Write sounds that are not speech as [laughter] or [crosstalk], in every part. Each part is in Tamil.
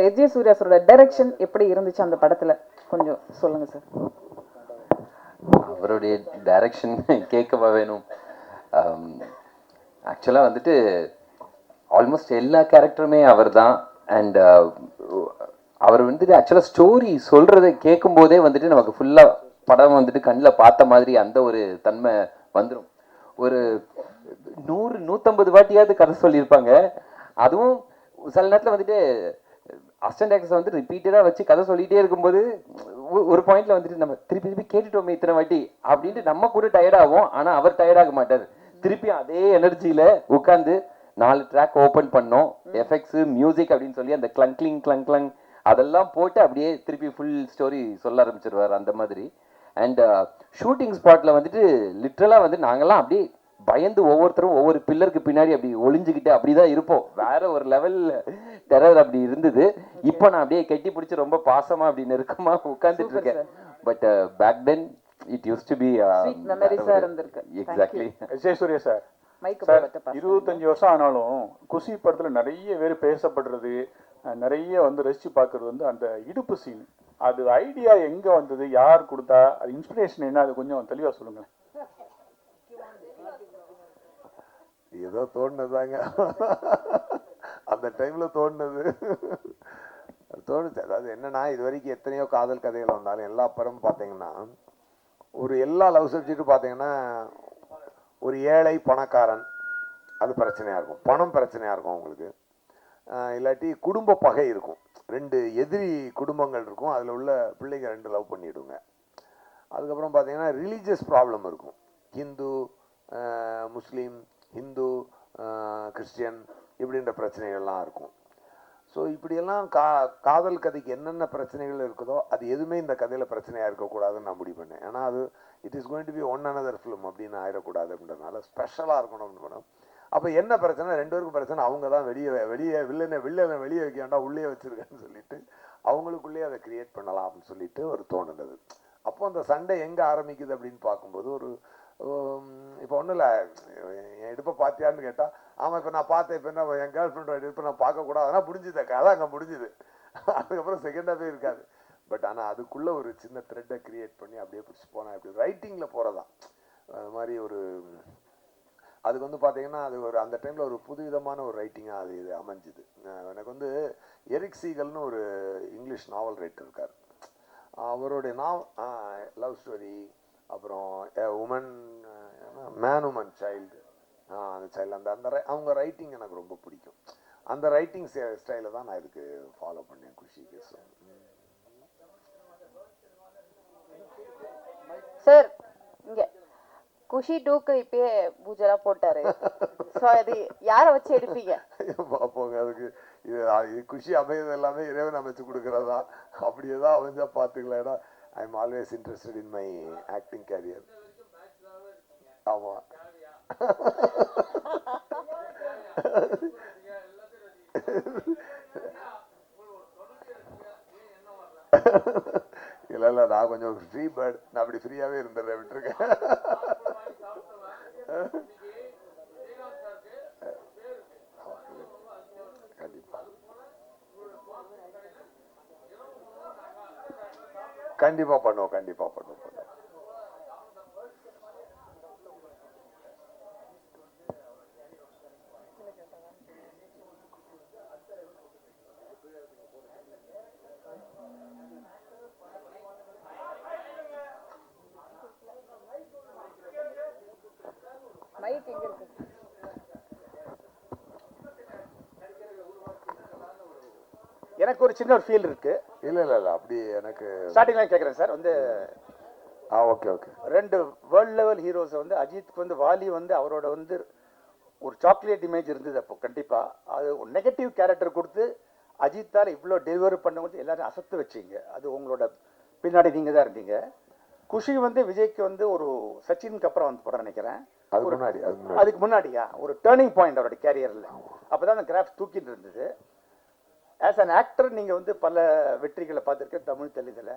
Sir yes. சூர்யா சாரோட டைரக்ஷன் எப்படி இருந்துச்சு அந்த படத்துல? கொஞ்சம் சொல்லுங்க சார் அவருடைய டைரக்ஷன் கேட்கவா வேணும்? ஆக்சுவலாக வந்துட்டு ஆல்மோஸ்ட் எல்லா கேரக்டருமே அவர் தான் அண்ட் அவர் வந்துட்டு ஆக்சுவலாக ஸ்டோரி சொல்கிறத கேட்கும்போதே வந்துட்டு நமக்கு ஃபுல்லாக படம் வந்துட்டு கண்ணில் பார்த்த மாதிரி அந்த ஒரு தன்மை வந்துடும் ஒரு நூறு நூற்றம்பது வாட்டியாவது கதை சொல்லியிருப்பாங்க. அதுவும் சில நேரத்தில் வந்துட்டு அசிஸ்டன்ட் ஆக்டர்ஸ் வந்து ரிப்பீட்டடாக வச்சு கதை சொல்லிகிட்டே இருக்கும்போது ஒரு பாயிண்ட்ல வந்துட்டு நம்ம திருப்பி திருப்பி கேட்டுட்டோமே இத்தனை வாட்டி அப்படின்ட்டு நம்ம கூட டயர்ட் ஆகும் ஆனால் அவர் டயர்ட் ஆக மாட்டார். திருப்பி அதே எனர்ஜியில் உட்காந்து நாலு ட்ராக் ஓப்பன் பண்ணோம். எஃபெக்ட்ஸ் மியூசிக் அப்படின்னு சொல்லி அந்த கிளங் கிளிங் கிளங் கிளங் அதெல்லாம் போட்டு அப்படியே திருப்பி ஃபுல் ஸ்டோரி சொல்ல ஆரம்பிச்சிருவார் அந்த மாதிரி. அண்ட் ஷூட்டிங் ஸ்பாட்டில் வந்துட்டு லிட்ரலாக வந்து நாங்கள்லாம் அப்படியே பயந்து ஒவ்வொருத்தரும் ஒவ்வொரு பில்லருக்கு பின்னாடி அப்படி ஒளிஞ்சுக்கிட்டு அப்படிதான் இருப்போம். வேற ஒரு லெவல் டெரர் அப்படி இருந்தது. இப்போ நான் அப்படியே கெட்டி பிடிச்சி ரொம்ப பாசமா அப்படி நெருக்கமா உட்கார்ந்துட்டு இருக்கேன். But back then it used to be இருந்திருக்கு. You. எக்ஸாக்ட்லி ஜெயசூர்யா சார் இருபத்தஞ்சு வருஷம் ஆனாலும் குஷி படத்துல நிறைய பேர் பேசப்படுறது நிறைய வந்து ரசிச்சு பார்க்கறது வந்து அந்த இடுப்பு சீன் அது ஐடியா எங்க வந்தது? யார் கொடுத்தா? அது இன்ஸ்பிரேஷன் என்ன? அது கொஞ்சம் தெளிவா சொல்லுங்க ஏதோ தோணுனதாங்க அந்த டைமில் தோணுனது தோணுச்சு. அதாவது என்னன்னா இது வரைக்கும் எத்தனையோ காதல் கதைகள் வந்தாலும் எல்லா படமும் பார்த்தீங்கன்னா ஒரு எல்லா லவ் சப்ஜெக்ட்டும் பார்த்தீங்கன்னா ஒரு ஏழை பணக்காரன் அது பிரச்சனையாக இருக்கும். பணம் பிரச்சனையாக இருக்கும் அவங்களுக்கு. இல்லாட்டி குடும்ப பகை இருக்கும். ரெண்டு எதிரி குடும்பங்கள் இருக்கும். அதில் உள்ள பிள்ளைங்க ரெண்டு லவ் பண்ணிவிடுங்க அதுக்கப்புறம் பார்த்தீங்கன்னா ரிலீஜியஸ் ப்ராப்ளம் இருக்கும். ஹிந்து முஸ்லீம் ஹிந்து கிறிஸ்டியன் இப்படின்ற பிரச்சனைகள்லாம் இருக்கும். ஸோ இப்படியெல்லாம் கா காதல் கதைக்கு என்னென்ன பிரச்சனைகள் இருக்குதோ அது எதுவுமே இந்த கதையில் பிரச்சனையாக இருக்கக்கூடாதுன்னு நான் முடிவு பண்ணேன். ஏன்னா அது it is going to be one another film அப்படின்னு ஆயிடக்கூடாது அப்படின்றதுனால ஸ்பெஷலாக இருக்கணும் அப்படின்னு பண்ணோம் அப்போ என்ன பிரச்சனை? ரெண்டு பேருக்கும் பிரச்சனை. அவங்க தான் வெளியே வெளியே வில்லனை வில்லனை வெளியே வைக்க வேண்டாம் உள்ளே வச்சிருக்கேன்னு சொல்லிட்டு அவங்களுக்குள்ளேயே அதை கிரியேட் பண்ணலாம் அப்படின்னு சொல்லிட்டு ஒரு தோணுனது அப்போ அந்த சண்டை எங்கே ஆரம்பிக்குது அப்படின்னு பார்க்கும்போது ஒரு இப்போ ஒன்றும் இல்லை. என் இடுப்பை பார்த்தியான்னு கேட்டால் ஆமாம் இப்போ நான் பார்த்தேன் இப்போ என்ன என் கேர்ள் ஃப்ரெண்டோட இடுப்பை நான் பார்க்கக்கூடாது அதெல்லாம் முடிஞ்சுது கதை அங்கே முடிஞ்சுது அதுக்கப்புறம் செகண்டாகவே இருக்காது. பட் ஆனால் அதுக்குள்ளே ஒரு சின்ன த்ரெட்டை கிரியேட் பண்ணி அப்படியே பிடிச்சி போனேன் அப்படி ரைட்டிங்கில் போகிறதான் அது மாதிரி ஒரு அதுக்கு வந்து பார்த்தீங்கன்னா அது ஒரு அந்த டைமில் ஒரு புதுவிதமான ஒரு ரைட்டிங்காக அது இது அமைஞ்சுது. எனக்கு வந்து எரிக் சீகல்னு ஒரு இங்கிலீஷ் நாவல் ரைட்டர் இருக்கார். அவருடைய நாவ் லவ் ஸ்டோரி அப்புறம் உமன் மேன் உமன் சைல்டு அந்த சைல்டு அந்த அந்த அவங்க ரைட்டிங் எனக்கு ரொம்ப பிடிக்கும். அந்த ரைட்டிங் ஸ்டைலை தான் நான் இதுக்கு ஃபாலோ பண்ணேன் குஷிக்கு ஸோ சார் இங்க குஷி டூக்கு இப்பயே பூஜைலாம் போட்டாரு. சோ அது யார வச்சு எடுப்பீங்க? பார்ப்போங்க அதுக்கு இது குஷி அமையது எல்லாமே இறைவன் அமைச்சு கொடுக்குறதா? அப்படியே தான் அமைஞ்சா பார்த்துக்கலாம் ஏன்னா I am always interested in my acting career ஆமாம் இல்லை இல்லை நான் கொஞ்சம் ஃப்ரீ பேர்ட் நான் அப்படி ஃப்ரீயாகவே இருந்துடுறேன் விட்டுருக்கேன் கண்டிப்பா கண்டிப்பா பண்ணுவோம் கண்டிப்பா பண்ணுவோம். எனக்கு ஒரு சின்ன ஒரு ஃபீல் இருக்கு. இல்ல இல்ல இல்ல அப்படி எனக்கு ஸ்டார்டிங்ல கேட்குறேன் சார் வந்து ஆ ஓகே ஓகே ரெண்டு வேர்ல்ட் லெவல் ஹீரோஸ் வந்து அஜித்துக்கு வந்து வாலி வந்து அவரோட வந்து ஒரு சாக்லேட் இமேஜ் இருந்தது அப்போ கண்டிப்பா. அது ஒரு நெகட்டிவ் கேரக்டர் கொடுத்து அஜித்தால இவ்வளோ டெலிவரி பண்ண எல்லாரும் அசத்து வச்சீங்க. அது உங்களோட பின்னாடி நீங்க தான் இருந்தீங்க. குஷி வந்து விஜய்க்கு வந்து ஒரு சச்சினுக்கு அப்புறம் வந்து படம் நினைக்கிறேன். அதுக்கு முன்னாடி அதுக்கு முன்னாடி. அதுக்கு முன்னாடியா? ஒரு டேர்னிங் பாயிண்ட் அவரோட கேரியர்ல அப்பதான் அந்த கிராஃப் தூக்கிட்டு இருந்தது. ஆஸ் அன் ஆக்டர் நீங்க வந்து பல வெற்றிகளை பார்த்துருக்க தமிழ் தெலுங்குல.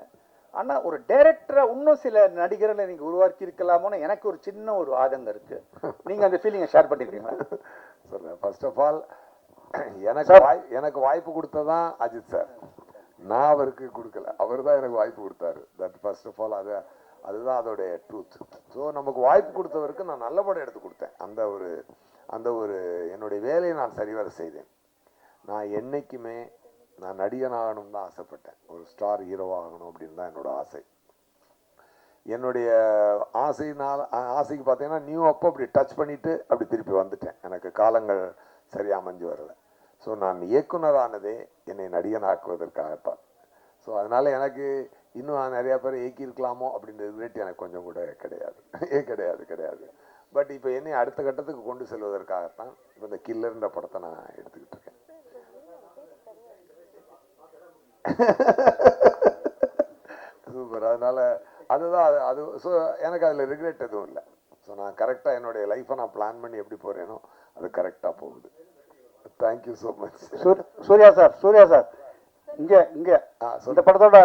ஆனா ஒரு டைரக்டரா இன்னும் சில நடிகர்களை நீங்க உருவாக்கி இருக்கலாமோன்னு எனக்கு ஒரு சின்ன ஒரு ஆதங்கம் இருக்கு. நீங்க அந்த ஃபீலிங்கை ஷேர் பண்ணிக்கிறீங்களா? சொல்றேன் ஃபர்ஸ்ட் ஆஃப் ஆல் எனக்கு வாய் எனக்கு வாய்ப்பு கொடுத்ததான் அஜித் சார் நான் அவருக்கு கொடுக்கல. அவர் தான் எனக்கு வாய்ப்பு கொடுத்தாரு. தட் ஃபர்ஸ்ட் ஆஃப் ஆல் அது அதுதான் அதோடைய ட்ரூத் ஸோ நமக்கு வாய்ப்பு கொடுத்தவருக்கு நான் நல்ல படம் எடுத்து கொடுத்தேன். அந்த ஒரு அந்த ஒரு என்னுடைய வேலையை நான் சரிவர செய்தேன். நான் என்னைக்குமே நான் நடிகன் ஆகணும்னு தான் ஆசைப்பட்டேன். ஒரு ஸ்டார் ஹீரோ ஆகணும் அப்படின்னு தான் என்னோட ஆசை. என்னுடைய ஆசையினால் ஆசைக்கு பார்த்தீங்கன்னா நியூ அப்போ அப்படி டச் பண்ணிவிட்டு அப்படி திருப்பி வந்துட்டேன். எனக்கு காலங்கள் சரியாக அமைஞ்சு வரலை. ஸோ நான் இயக்குனரானதே என்னை நடிகன் ஆக்குவதற்காகத்தான் ஸோ அதனால எனக்கு இன்னும் நிறையா பேர் இயக்கியிருக்கலாமோ அப்படின்ற ரிலேட் எனக்கு கொஞ்சம் கூட கிடையாது. ஏ கிடையாது கிடையாது. பட் இப்போ என்னை அடுத்த கட்டத்துக்கு கொண்டு செல்வதற்காகத்தான் இப்போ இந்த கில்லர்ன்ற படத்தை நான் எடுத்துக்கிட்டு இருக்கேன். [laughs] சூப்பர் அதனால அதுதான் அது ஸோ எனக்கு அதில் ரிக்ரெட் எதுவும் இல்லை. ஸோ நான் கரெக்டாக என்னுடைய லைஃப்பை நான் பிளான் பண்ணி எப்படி போகிறேனோ அது கரெக்டாக போகுது. தேங்க்யூ ஸோ மச் சூர்- சூர்யா சார் சூர்யா சார். இங்க இங்க. இந்த படத்தோட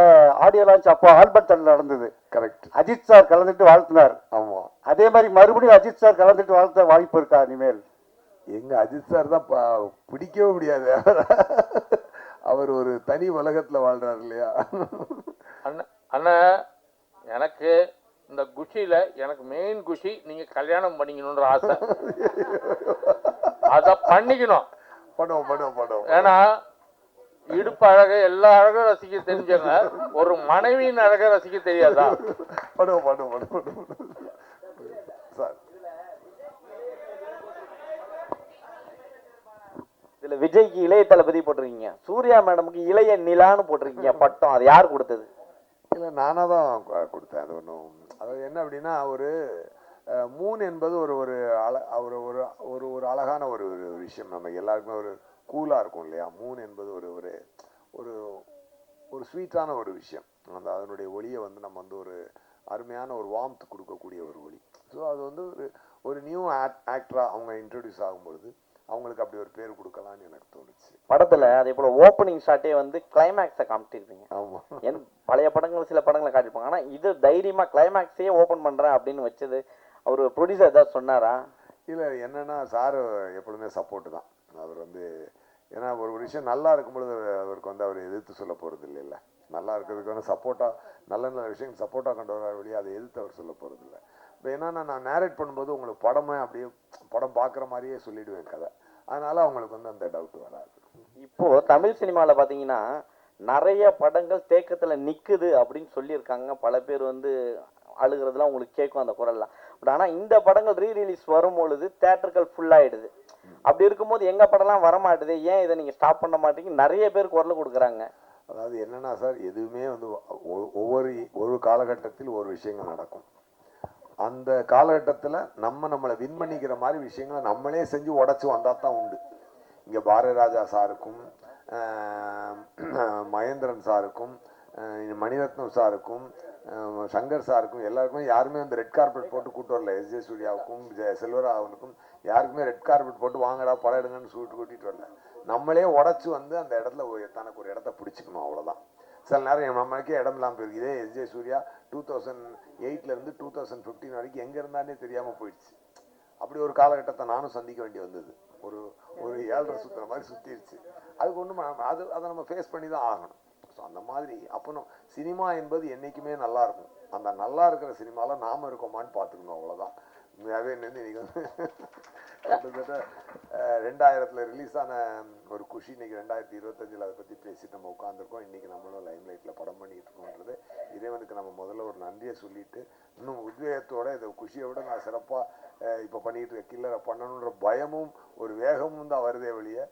ஆடியோ லான்ச் அப்போ ஆல்பர்ட் தல்ல நடந்தது. கரெக்ட் அஜித் சார் கலந்துட்டு வாழ்த்தினார். ஆமாம் அதே மாதிரி மறுபடியும் அஜித் சார் கலந்துட்டு வாழ்த்த வாய்ப்பு இருக்கா இனிமேல்? எங்க அஜித் சார் தான் பிடிக்கவே முடியாது. [laughs] அவர் ஒரு தனி உலகத்துல வாழ்றாரு இல்லையா? அண்ணா எனக்கு இந்த குஷியில எனக்கு மெயின் குஷி நீங்க கல்யாணம் பண்ணிக்கணுன்ற ஆசை. அத பண்ணிக்கணும். பண்ணுவோம் பண்ணுவோம் பண்ணுவோம். ஏன்னா இடுப்பு அழக எல்லா அழகும் ரசிக்க தெரிஞ்சவங்க. ஒரு மனைவியின் அழக ரசிக்க தெரியாதா? பண்ணுவோம் பண்ணுவோம் பண்ணுவோம் பண்ணுவோம். சார் இதுல விஜய்க்கு இளைய தளபதி போட்டிருக்கீங்க. சூர்யா மேடமுக்கு இளைய நிலான்னு போட்டிருக்கீங்க. பட்டம் அது யார் கொடுத்தது? இல்லை நானாக தான் கொடுத்தேன். அது ஒன்றும் அது என்ன அப்படின்னா ஒரு மூன் என்பது ஒரு ஒரு அழ ஒரு ஒரு ஒரு ஒரு அழகான ஒரு ஒரு விஷயம். நம்ம எல்லாருக்குமே ஒரு கூலாக இருக்கும் இல்லையா? மூன் என்பது ஒரு ஒரு ஒரு ஒரு ஸ்வீட்டான ஒரு விஷயம். அந்த அதனுடைய ஒளியை வந்து நம்ம வந்து ஒரு அருமையான ஒரு வார்ம்த் கொடுக்கக்கூடிய ஒரு ஒளி. ஸோ அது வந்து ஒரு ஒரு நியூ ஆக்டராக அவங்க இன்ட்ரடியூஸ் ஆகும்பொழுது அவங்களுக்கு அப்படி ஒரு பேர் கொடுக்கலான்னு எனக்கு தோணுச்சு. படத்துல அதே போல ஓப்பனிங் ஷாட்டே வந்து கிளைமேக்ஸை காமிச்சிருப்பீங்க. ஆமாம் என் பழைய படங்கள் சில படங்களை காட்டியிருப்பாங்க. ஆனா இது தைரியமா கிளைமேக்ஸையே ஓபன் பண்றேன் அப்படின்னு வச்சது அவர் ப்ரொடியூசர் ஏதாவது சொன்னாரா? இல்லை என்னன்னா சார் எப்பொழுதுமே சப்போர்ட் தான். அவர் வந்து ஏன்னா ஒரு ஒரு விஷயம் நல்லா இருக்கும் பொழுது அவருக்கு வந்து அவர் எதிர்த்து சொல்ல போகிறது இல்லைல்ல. நல்லா இருக்கிறதுக்கு வந்து சப்போர்ட்டாக நல்ல நல்ல விஷயம் சப்போர்ட்டாக கொண்டு வர வழியே அதை எதிர்த்து அவர் சொல்ல போகிறது இல்லை. இப்போ என்னன்னா நான் நேரேட் பண்ணும்போது உங்களுக்கு படமே அப்படியே படம் பார்க்குற மாதிரியே சொல்லிடுவேன் கதை. அதனால அவங்களுக்கு வந்து அந்த டவுட் வராது. இப்போ தமிழ் சினிமால பாத்தீங்கன்னா நிறைய படங்கள் தேக்கத்துல நிக்குது அப்படின்னு சொல்லியிருக்காங்க. பல பேர் வந்து அழுகிறதுலாம் உங்களுக்கு கேட்கும் அந்த குரல்லாம். பட் ஆனா இந்த படங்கள் ரீ ரிலீஸ் வரும்பொழுது தேட்டர்கள் ஃபுல் ஆயிடுது. அப்படி இருக்கும்போது எங்க படம்லாம் வர மாட்டுது ஏன் இதை நீங்க ஸ்டாப் பண்ண மாட்டீங்க? நிறைய பேர் குரல் கொடுக்குறாங்க. அதாவது என்னன்னா சார் எதுவுமே வந்து ஒவ்வொரு ஒரு காலகட்டத்தில் ஒரு விஷயங்கள் நடக்கும். அந்த காலகட்டத்தில் நம்ம நம்மளை வின் பண்ணிக்கிற மாதிரி விஷயங்களை நம்மளே செஞ்சு உடச்சி வந்தால் தான் உண்டு. இங்கே பாரதிராஜா சாருக்கும் [clears throat] மகேந்திரன் சாருக்கும் மணிரத்னம் சாருக்கும் சங்கர் சாருக்கும் எல்லாருக்குமே யாருமே வந்து ரெட் கார்பெட் போட்டு கூட்டு வரல. எஸ் ஜே சூர்யாவுக்கும் ஜெ- யாருக்குமே ரெட் கார்பெட் போட்டு வாங்கடா படம் எடுங்கன்னு சொல்லிட்டு கூட்டிகிட்டு வரல. நம்மளே உடச்சி வந்து அந்த இடத்துல தனக்கு ஒரு இடத்த பிடிச்சிக்கணும் அவ்வளோதான் சில நேரம் என் நம்மளுக்கே இடம் இல்லாமல் போயிருக்கு இதே எஸ் சூர்யா டூ தௌசண்ட் எயிட்லேருந்து டூ தௌசண்ட் ஃபிஃப்டீன் வரைக்கும் எங்கே இருந்தானே தெரியாமல் போயிடுச்சு. அப்படி ஒரு காலகட்டத்தை நானும் சந்திக்க வேண்டி வந்தது. ஒரு ஒரு ஏழரை சுற்றுற மாதிரி சுற்றிடுச்சு அதுக்கு ஒன்றும் அது அதை நம்ம ஃபேஸ் பண்ணி தான் ஆகணும். ஸோ அந்த மாதிரி அப்போ சினிமா என்பது என்றைக்குமே நல்லா இருக்கும். அந்த நல்லா இருக்கிற சினிமாவில் நாம் இருக்கோமான்னு பார்த்துக்கணும் அவ்வளோதான் உண்மையாகவே வந்து [laughs] கிட்டத்தட்ட அஹ், ரெண்டாயிரத்துல ரிலீஸ் ஆன ஒரு குஷி இன்னைக்கு ரெண்டாயிரத்தி இருபத்தஞ்சில் அதை பற்றி பேசிட்டு நம்ம உட்காந்துருக்கோம் இன்னைக்கு நம்மளும் லைம் லைட்டில் படம் பண்ணிட்டு இருக்கோன்றது இறைவனுக்கு நம்ம முதல்ல ஒரு நன்றியை சொல்லிட்டு இன்னும் உத்வேகத்தோட இதை குஷியை விட நான் சிறப்பாக இப்போ பண்ணிட்டு இருக்க கில்லரை பண்ணணுன்ற பயமும் ஒரு வேகமும் தான் வருதே வெளியே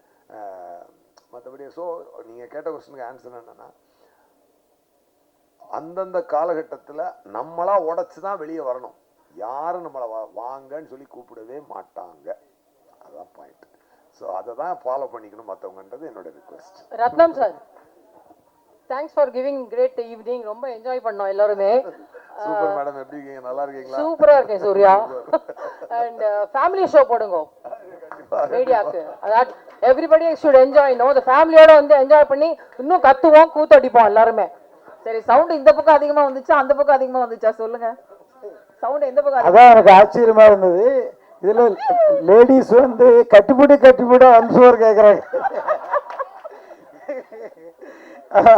மற்றபடி ஸோ நீங்கள் கேட்ட கொஸ்டினுக்கு ஆன்சர் என்னன்னா அந்தந்த காலகட்டத்தில் நம்மளா உடச்சி தான் வெளியே வரணும். யாரும் நம்மளை வா வாங்கன்னு சொல்லி கூப்பிடவே மாட்டாங்க. அதான் பாயிண்ட் ஸோ அதை தான் ஃபாலோ பண்ணிக்கணும் மற்றவங்கன்றது என்னோட request Ratnam sir thanks for giving great evening ரொம்ப என்ஜாய் பண்ணோம் எல்லாருமே. [laughs] சூப்பர் மேடம் எப்படி இருக்கீங்க? நல்லா இருக்கீங்களா? சூப்பரா இருக்கேன் சூர்யா. அண்ட் ஃபேமிலி ஷோ போடுங்க. ரேடியாக்கு அதாவது everybody should enjoy no the ஃபேமிலியோட வந்து என்ஜாய் பண்ணி இன்னும் கத்துவோம் கூத்தடிப்போம் எல்லாருமே. சரி சவுண்ட் இந்த பக்கம் அதிகமா வந்துச்சா? அந்த பக்கம் அதிகமா வந்துச்சா? சொல்லுங்க. சவுண்ட் எந்த பக்கம் அதான் எனக்கு ஆச்சரியமா இருந்தது. இதுல லேடிஸ் வந்து கட்டிப்பிடி கட்டிப்பிடி அம்சோர் கேட்குறாங்க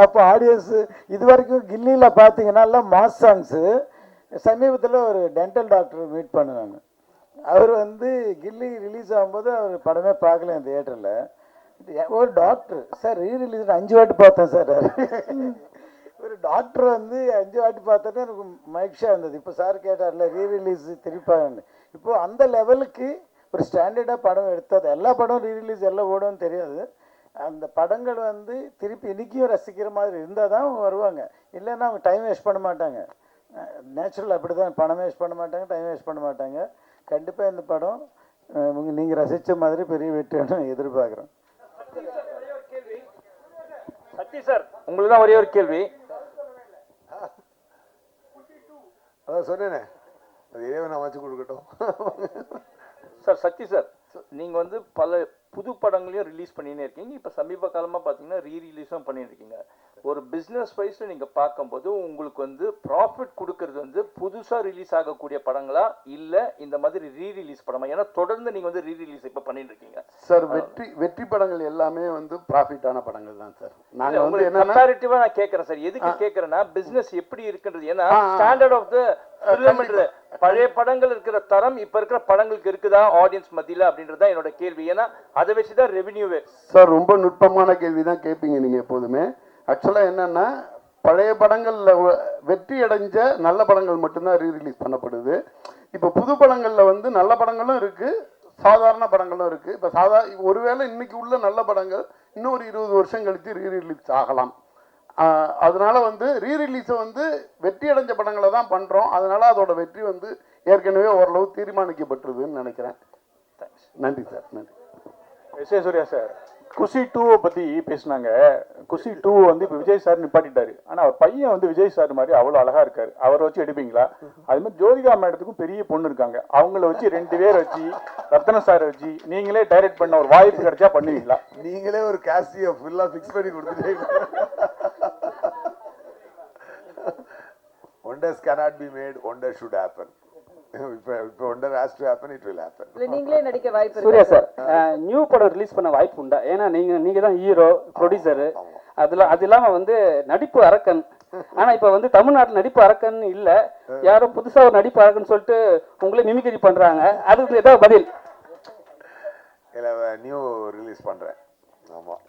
அப்போ ஆடியன்ஸ் இது வரைக்கும் கில்லியில் பார்த்தீங்கன்னா மாஸ் சாங்ஸு சமீபத்தில் ஒரு டென்டல் டாக்டர் மீட் பண்ணுவாங்க அவர் வந்து கில்லி ரிலீஸ் ஆகும்போது அவர் படமே பார்க்கல என் தியேட்டரில் ஒரு டாக்டர் சார் ரீ ரிலீஸ் அஞ்சு வாட்டி பார்த்தேன் சார் ஒரு டாக்டர் வந்து அஞ்சு வாட்டி பார்த்தோன்னே எனக்கு மகிழ்ச்சியாக இருந்தது. இப்போ சார் கேட்டார்ல ரீ ரிலீஸ் திருப்பாங்கன்னு. இப்போ அந்த லெவலுக்கு ஒரு ஸ்டாண்டர்டாக படம் எடுத்தது. எல்லா படம் ரீ ரிலீஸ் எல்லாம் ஓடும்னு தெரியாது. அந்த படங்கள் வந்து திருப்பி இன்றைக்கும் ரசிக்கிற மாதிரி இருந்தால் தான் அவங்க வருவாங்க. இல்லைன்னா அவங்க டைம் வேஸ்ட் பண்ண மாட்டாங்க. நேச்சுரல் அப்படி தான் பணம் வேஸ்ட் பண்ண மாட்டாங்க டைம் வேஸ்ட் பண்ண மாட்டாங்க. கண்டிப்பாக இந்த படம் நீங்கள் ரசித்த மாதிரி பெரிய வெற்றியான எதிர்பார்க்குறோம் சக்தி சார் உங்களுக்கு தான் ஒரே ஒரு கேள்வி. அதான் சொன்னேனே. அது இறைவன் அமைச்சு கொடுக்கட்டும். சார் சக்தி சார் நீங்க வந்து பல புது படங்களையும் ரிலீஸ் பண்ணினே இருக்கீங்க. இப்போ சமீப காலமா பார்த்தீங்கன்னா ரீ ரிலீஸும் பண்ணிட்டு இருக்கீங்க. ஒரு பிஸ்னஸ் வைஸ்ல நீங்க பார்க்கும்போது உங்களுக்கு வந்து ப்ராஃபிட் கொடுக்கறது வந்து புதுசா ரிலீஸ் ஆகக்கூடிய படங்களா? இல்ல இந்த மாதிரி ரீ ரிலீஸ் படமா? ஏன்னா தொடர்ந்து நீங்க வந்து ரீ ரிலீஸ் இப்போ பண்ணிட்டு இருக்கீங்க. சார் வெற்றி வெற்றி படங்கள் எல்லாமே வந்து ப்ராஃபிட்டான படங்கள் தான் சார். நாங்க வந்து உங்களுக்கு நான் கேக்குறேன் சார். எதுக்கு கேக்குறேன்னா பிசினஸ் எப்படி இருக்குன்றது. ஏன்னா. ஸ்டாண்டர்ட் ஆஃப் த பழைய படங்கள் இருக்கிற தரம் இப்ப இருக்கிற படங்களுக்கு இருக்குதா ஆடியன்ஸ் மத்தியில அப்படின்றது என்னோட கேள்வி. ஏன்னா அதை வச்சுதான் ரெவென்யூவே சார் ரொம்ப நுட்பமான கேள்வி தான் கேட்பீங்க நீங்க எப்போதுமே. ஆக்சுவலா என்னன்னா பழைய படங்கள்ல வெற்றி அடைஞ்ச நல்ல படங்கள் மட்டும்தான் ரீ ரிலீஸ் பண்ணப்படுது. இப்போ புது படங்கள்ல வந்து நல்ல படங்களும் இருக்கு சாதாரண படங்களும் இருக்கு. இப்போ சாதா ஒருவேளை இன்னைக்கு உள்ள நல்ல படங்கள் இன்னும் ஒரு இருபது வருஷம் கழித்து ரீ ரிலீஸ் ஆகலாம். அதனால வந்து ரீ ரிலீஸை வந்து வெற்றி அடைஞ்ச படங்களை தான் பண்றோம். அதனால அதோட வெற்றி வந்து ஏற்கனவே ஓரளவு தீர்மானிக்கப்பட்டிருதுன்னு நினைக்கிறேன். நன்றி சார் நன்றி. சூர்யா சார் குஷி டூவை பற்றி பேசினாங்க. குஷி டூ வந்து இப்போ விஜய் சார் நிப்பாட்டிட்டாரு. ஆனால் அவர் பையன் வந்து விஜய் சார் மாதிரி அவ்வளோ அழகா இருக்காரு. அவரை வச்சு எடுப்பீங்களா? அது மாதிரி ஜோதிகா மேடத்துக்கும் பெரிய பொண்ணு இருக்காங்க. அவங்கள வச்சு ரெண்டு பேர் வச்சு ரத்தன சார் வச்சு நீங்களே டைரக்ட் பண்ண ஒரு வாய்ப்பு கிடைச்சா பண்ணுவீங்களா? நீங்களே ஒரு காஸ்டியை ஃபுல்லாக ஃபிக்ஸ் பண்ணி கொடுத்துட்டீங்க. Wonders cannot be made wonder should happen. இப்போ இப்போ ஒண்டர் it will happen. இல்ல நீங்களே நடிக்க வாய்ப்பு சூர்யா இருக்கு சார் நியூ படம் ரிலீஸ் பண்ண வாய்ப்பு உண்டா? ஏன்னா நீங்க நீங்க தான் ஹீரோ ப்ரொடியூசரு அதுல அது இல்லாம வந்து நடிப்பு அரக்கன். ஆனா இப்ப வந்து தமிழ்நாட்டுல நடிப்பு அரக்கன் இல்ல. யாரோ புதுசா ஒரு நடிப்பு அரக்கன் சொல்லிட்டு உங்களே மிமிக்ரி பண்றாங்க. அதுக்கு ஏதாவது பதில்? இல்லை நியூ ரிலீஸ் பண்ணுறேன் ஆமாம்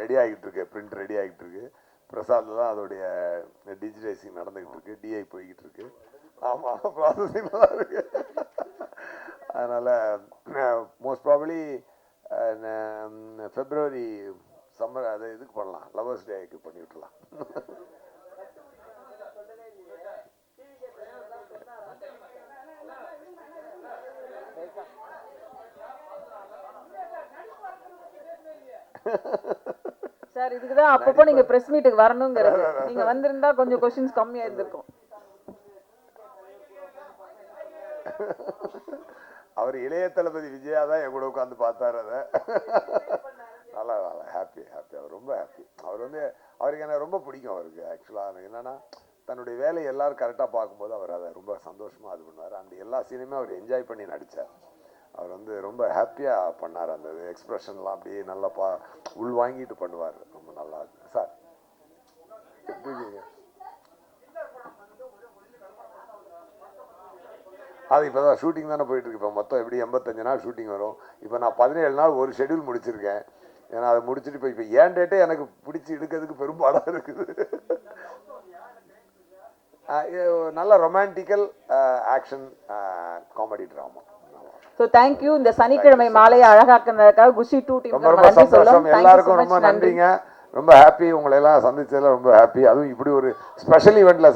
ரெடி ஆகிட்டு இருக்கு பிரிண்ட் ரெடி ஆகிட்டு இருக்கு. பிரசாத் தான் அதோடைய டிஜிடைசிங் நடந்துகிட்டு இருக்கு டிஐ போய்கிட்டு இருக்கு ஆமாம் ப்ராசஸிங் இருக்கு. அதனால் மோஸ்ட் ப்ராபலி ஃபெப்ரவரி சம்மர் அதை இதுக்கு பண்ணலாம். லவர்ஸ் டேக்கு பண்ணி விட்டுலாம் [laughs] சார் இதுக்கு தான் அப்பப்போ நீங்க பிரஸ் மீட்டுக்கு வரணுங்கிறது. நீங்க வந்திருந்தா கொஞ்சம் கொஸ்டின்ஸ் கம்மியா இருந்திருக்கும். அவர் இளைய தளபதி விஜயா தான் என் கூட உட்காந்து பார்த்தாரு அதை. நல்லா நல்லா ஹாப்பி ஹாப்பி அவர் ரொம்ப ஹாப்பி அவர் வந்து அவருக்கு என்ன ரொம்ப பிடிக்கும் அவருக்கு ஆக்சுவலாக எனக்கு என்னன்னா தன்னுடைய வேலையை எல்லாரும் கரெக்டாக பார்க்கும்போது அவர் அதை ரொம்ப சந்தோஷமாக இது பண்ணுவார். அந்த எல்லா சீனுமே அவர் என்ஜாய் பண்ணி நடித்தார் அவர் வந்து ரொம்ப ஹாப்பியாக பண்ணார். அந்த எக்ஸ்பிரஷன்லாம் அப்படியே நல்லா பா உள் வாங்கிட்டு பண்ணுவார். ரொம்ப நல்லா சார் எப்படி இருக்கீங்க? அது இப்போ தான் ஷூட்டிங் தானே போயிட்டு இருக்கு இப்போ மொத்தம் எப்படி எண்பத்தஞ்சு நாள் ஷூட்டிங் வரும்? இப்போ நான் பதினேழு நாள் ஒரு ஷெட்யூல் முடிச்சிருக்கேன். ஏன்னா அதை முடிச்சுட்டு இப்போ இப்போ ஏன் டேட்டே எனக்கு பிடிச்சி எடுக்கிறதுக்கு பெரும்பாடாக இருக்குது. நல்ல romantical action comedy drama so thank you இந்த சனிக்கிழமை மாலையை அழகாக்குனதுக்காக குஷி டூ டீம் ரொம்ப சந்தோஷம். எல்லாருக்கும் ரொம்ப நன்றிங்க. ரொம்ப ஹாப்பி உங்களை எல்லாம் சந்திச்சதுல ரொம்ப ஹாப்பி அதுவும் இப்படி ஒரு ஸ்பெஷல் ஈவெண்ட்ல